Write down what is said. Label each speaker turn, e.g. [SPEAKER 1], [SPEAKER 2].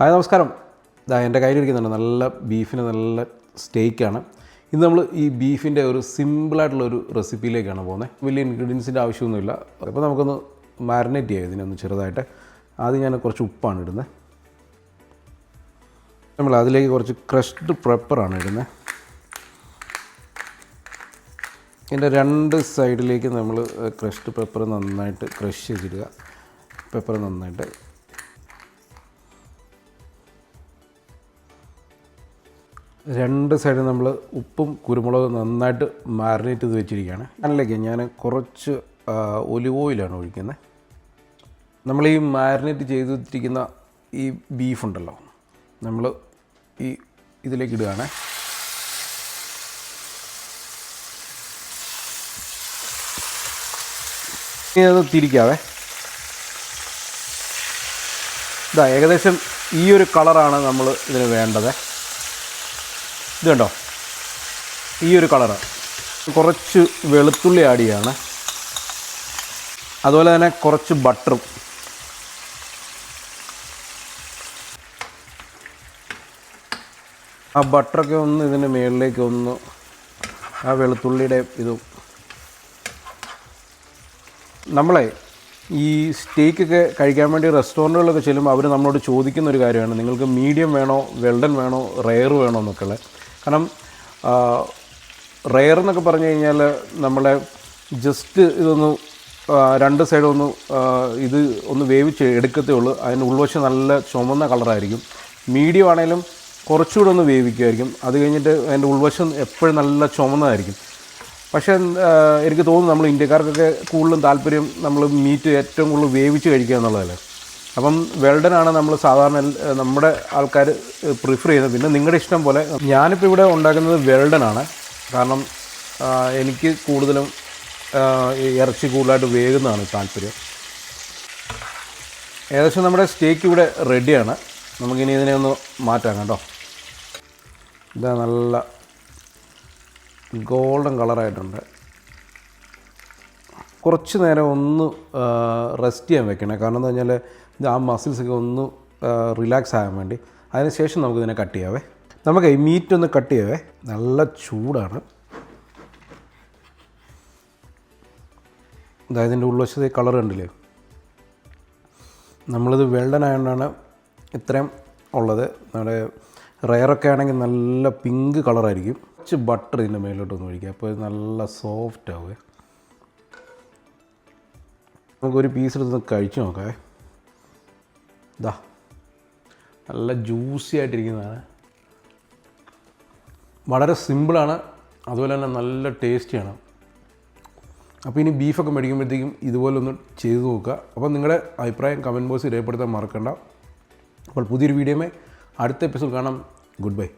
[SPEAKER 1] Hi നമസ്കാരം. ഇതാ എന്റെ കയ്യിലിരിക്കുന്നുണ്ട്. നല്ല ബീഫിന് നല്ല സ്റ്റേക്കാണ്. ഇന്ന് നമ്മൾ ഈ ബീഫിന്റെ ഒരു സിമ്പിളായിട്ടുള്ള ഒരു റെസിപ്പിയിലേക്കാണ് പോകുന്നത് വലിയ ഇൻഗ്രീഡിയൻസിന്റെ ആവശ്യമൊന്നുമില്ല. അപ്പോൾ നമുക്കൊന്ന് മാരിനേറ്റ് ചെയ്യാം ഇതിനൊന്ന് ചെറുതായിട്ട്. ആദ്യം ഞാൻ കുറച്ച് ഉപ്പാണ് ഇടുന്നത് നമ്മൾ അതിലേക്ക് കുറച്ച് ക്രഷ്ഡ് പെപ്പറാണ് ഇടുന്നത് ഇതിന്റെ രണ്ട് സൈഡിലേക്ക് നമ്മൾ ക്രഷ്ഡ് പെപ്പർ നന്നായിട്ട് ക്രഷ് ചെയ്തിടുക. പെപ്പർ നന്നായിട്ട് രണ്ട് സൈഡും നമ്മൾ ഉപ്പും കുരുമുളകും നന്നായിട്ട് മാറിനേറ്റ് ചെയ്ത് വെച്ചിരിക്കുകയാണ്. അല്ലെങ്കിൽ ഞാൻ കുറച്ച് ഒലിവ് ഓയിലാണ് ഒഴിക്കുന്നത്. നമ്മൾ ഈ മാരിനേറ്റ് ചെയ്ത് വെച്ചിരിക്കുന്ന ഈ ബീഫ് ഉണ്ടല്ലോ നമ്മൾ ഈ ഇതിലേക്ക് ഇടുകയാണ്. അത് തിരിക്കാവേ. ഇതാ ഏകദേശം ഈ ഒരു കളറാണ് നമ്മൾ ഇതിന് വേണ്ടത്. ഇത് കണ്ടോ ഈ ഒരു കളറ്. കുറച്ച് വെളുത്തുള്ളി ആഡ് ചെയ്യാണ്. അതുപോലെ തന്നെ കുറച്ച് ബട്ടറും ആ ബട്ടറൊക്കെ ഒന്ന് ഇതിന്റെ മുകളിലേക്ക് ഒന്ന് ആ വെളുത്തുള്ളിയുടെ ഇതും നമ്മളെ ഈ സ്റ്റേക്കൊക്കെ കഴിക്കാൻ വേണ്ടി റെസ്റ്റോറന്റുകളിലൊക്കെ ചെല്ലുമ്പോൾ അവർ നമ്മളോട് ചോദിക്കുന്ന ഒരു കാര്യമാണ്. നിങ്ങൾക്ക് മീഡിയം വേണോ വെൽഡൻ വേണോ റെയർ വേണോ എന്നൊക്കെ ഉള്ളത്. കാരണം റെയർ എന്നൊക്കെ പറഞ്ഞു കഴിഞ്ഞാൽ നമ്മളെ ജസ്റ്റ് ഇതൊന്ന് രണ്ട് സൈഡും ഒന്ന് ഇത് ഒന്ന് വേവിച്ച് എടുക്കത്തേ ഉള്ളൂ. അതിന്റെ ഉൾവശം നല്ല ചുമന്ന കളറായിരിക്കും മീഡിയം ആണെങ്കിലും കുറച്ചുകൂടെ ഒന്ന് വേവിക്കുമായിരിക്കും അത് കഴിഞ്ഞിട്ട് അതിന്റെ ഉൾവശം എപ്പോഴും നല്ല ചുമന്നതായിരിക്കും. പക്ഷേ എനിക്ക് തോന്നുന്നു നമ്മൾ ഇന്ത്യക്കാർക്കൊക്കെ കൂടുതലും താല്പര്യം നമ്മൾ മീറ്റ് ഏറ്റവും കൂടുതൽ വേവിച്ച് കഴിക്കുക എന്നുള്ളതല്ലേ? അപ്പം വെൽഡനാണ് നമ്മൾ സാധാരണ നമ്മുടെ ആൾക്കാർ പ്രിഫർ ചെയ്യുന്നത്. പിന്നെ നിങ്ങളുടെ ഇഷ്ടം പോലെ ഞാനിപ്പോൾ ഇവിടെ ഉണ്ടാക്കുന്നത് വെൽഡനാണ്. കാരണം എനിക്ക് കൂടുതലും ഇറച്ചി കൂടുതലായിട്ട് വേകുന്നതാണ് താല്പര്യം. ഏകദേശം നമ്മുടെ സ്റ്റേക്ക് ഇവിടെ റെഡിയാണ്. നമുക്കിനി ഇതിനെ ഒന്ന് മാറ്റാം കേട്ടോ. ഇതാ നല്ല ഗോൾഡൻ കളറായിട്ടുണ്ട്. കുറച്ച് നേരം ഒന്ന് റെസ്റ്റ് ചെയ്യാൻ വെക്കണേ. കാരണം എന്താ ഇത് ആ മസിൽസൊക്കെ ഒന്ന് റിലാക്സ് ആകാൻ വേണ്ടി. അതിനുശേഷം നമുക്കിതിനെ കട്ട് ചെയ്യാവേ. നമുക്ക് ഈ മീറ്റ് ഒന്ന് കട്ട് ചെയ്യാവേ. നല്ല ചൂടാണ്. അതായത് ഇതിന്റെ ഉൾവശത്തെ കളർ കണ്ടില്ലേ? നമ്മളിത് വെൽഡൻ ഇത്രയും ഉള്ളത്. നമ്മുടെ റയറൊക്കെ ആണെങ്കിൽ നല്ല പിങ്ക് കളറായിരിക്കും കുറച്ച് ബട്ടർ ഇതിന്റെ മേലോട്ട് ഒന്ന് ഒഴിക്കുക അപ്പോൾ നല്ല സോഫ്റ്റ് ആവുക നമുക്കൊരു പീസ് എടുത്ത് കഴിച്ച് നോക്കാവേ. ഇതാ നല്ല ജ്യൂസി ആയിട്ടിരിക്കുന്നതാണ്. വളരെ സിമ്പിളാണ് അതുപോലെ തന്നെ നല്ല ടേസ്റ്റിയാണ് അപ്പോൾ ഇനി ബീഫൊക്കെ മേടിക്കുമ്പോഴത്തേക്കും ഇതുപോലെ ഒന്ന് ചെയ്തു നോക്കുക. അപ്പോൾ നിങ്ങളുടെ അഭിപ്രായം കമന്റ് ബോക്സിൽ രേഖപ്പെടുത്താൻ മറക്കണ്ട. അപ്പോൾ പുതിയൊരു വീഡിയോമേ അടുത്ത എപ്പിസോഡ് കാണാം. Good bye